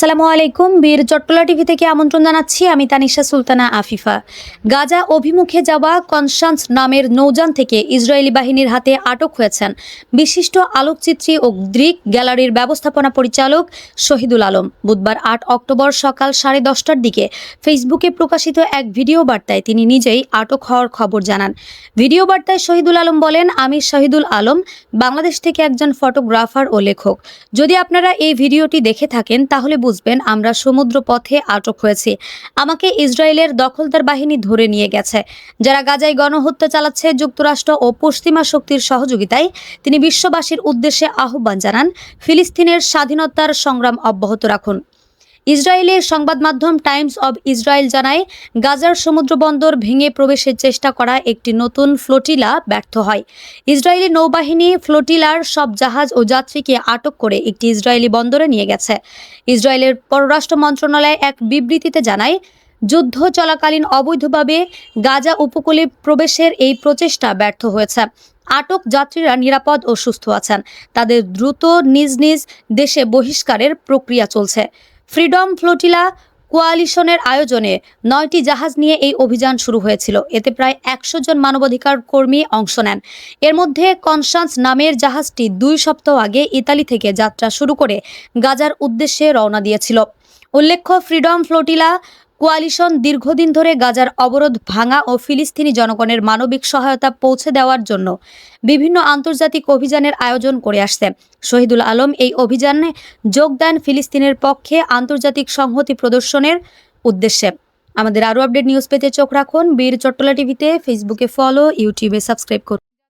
আসসালামু আলাইকুম। বীর চট্টলা টিভি থেকে আমন্ত্রণ জানাচ্ছি। আমি তানিশা সুলতানা আফিফা। গাজা অভিমুখে যাওয়া কনস্টান্স নামের নৌযান থেকে ইসরায়েলি বাহিনীর হাতে আটক হয়েছেন বিশিষ্ট আলোকচিত্রী ও গ্রিক গ্যালারির ব্যবস্থাপনা পরিচালক শহীদুল আলম। বুধবার আট অক্টোবর সকাল সাড়ে দশটার দিকে ফেসবুকে প্রকাশিত এক ভিডিও বার্তায় তিনি নিজেই আটক হওয়ার খবর জানান। ভিডিও বার্তায় শহীদুল আলম বলেন, আমি শহীদুল আলম, বাংলাদেশ থেকে একজন ফটোগ্রাফার ও লেখক। যদি আপনারা এই ভিডিওটি দেখে থাকেন, তাহলে বুঝবেন, আমরা সমুদ্র পথে আটক হয়েছি। আমাকে ইসরায়েলের দখলদার বাহিনী ধরে নিয়ে গেছে। যারা গাজায় গণহত্যা চালাচ্ছে, যুক্তরাষ্ট্র ও পশ্চিমা শক্তির সহযোগিতায় তিনি বিশ্ববাসীর উদ্দেশ্যে আহ্বান জানান, ফিলিস্তিনের স্বাধীনতার সংগ্রাম অব্যাহত রাখুন। ইসরায়েলের সংবাদ মাধ্যম টাইমস অব ইসরায়েল জানায়, গাজার সমুদ্র বন্দর ভেঙে প্রবেশের চেষ্টা করা একটি নতুন ফ্লোটিলা ব্যর্থ হয়। ইসরায়েলি নৌবাহিনী ফ্লোটিলার সব জাহাজ ও যাত্রীকে আটক করে একটি ইসরায়েলি বন্দরে নিয়ে গেছে। ইসরায়েলের পররাষ্ট্র মন্ত্রণালয় এক বিবৃতিতে জানায়, যুদ্ধ চলাকালীন অবৈধভাবে গাজা উপকূলে প্রবেশের এই প্রচেষ্টা ব্যর্থ হয়েছে। আটক যাত্রীরা নিরাপদ ও সুস্থ আছেন। তাদের দ্রুত নিজ নিজ দেশে বহিষ্কারের প্রক্রিয়া চলছে। ফ্রিডম ফ্লোটিলা কোয়ালিশনের আয়োজনে নয়টি জাহাজ নিয়ে এই অভিযান শুরু হয়েছিল। এতে প্রায় একশো জন মানবাধিকার কর্মী অংশ নেন। এর মধ্যে কনসান্স নামের জাহাজটি দুই সপ্তাহ আগে ইতালি থেকে যাত্রা শুরু করে গাজার উদ্দেশ্যে রওনা দিয়েছিল। উল্লেখ্য, ফ্রিডম ফ্লোটিলা কোয়ালিশন দীর্ঘদিন ধরে গাজার অবরোধ ভাঙা ও ফিলিস্তিনি জনগণের মানবিক সহায়তা পৌঁছে দেওয়ার জন্য বিভিন্ন আন্তর্জাতিক অভিযানের আয়োজন করে আসছে। শহীদুল আলম এই অভিযানে যোগ দেন ফিলিস্তিনের পক্ষে আন্তর্জাতিক সংহতি প্রদর্শনের উদ্দেশ্যে। আমাদের আরও আপডেট নিউজ পেতে চোখ রাখুন। বীর চট্টলা টিভিতে, ফেসবুকে ফলো, ইউটিউবে সাবস্ক্রাইব করুন।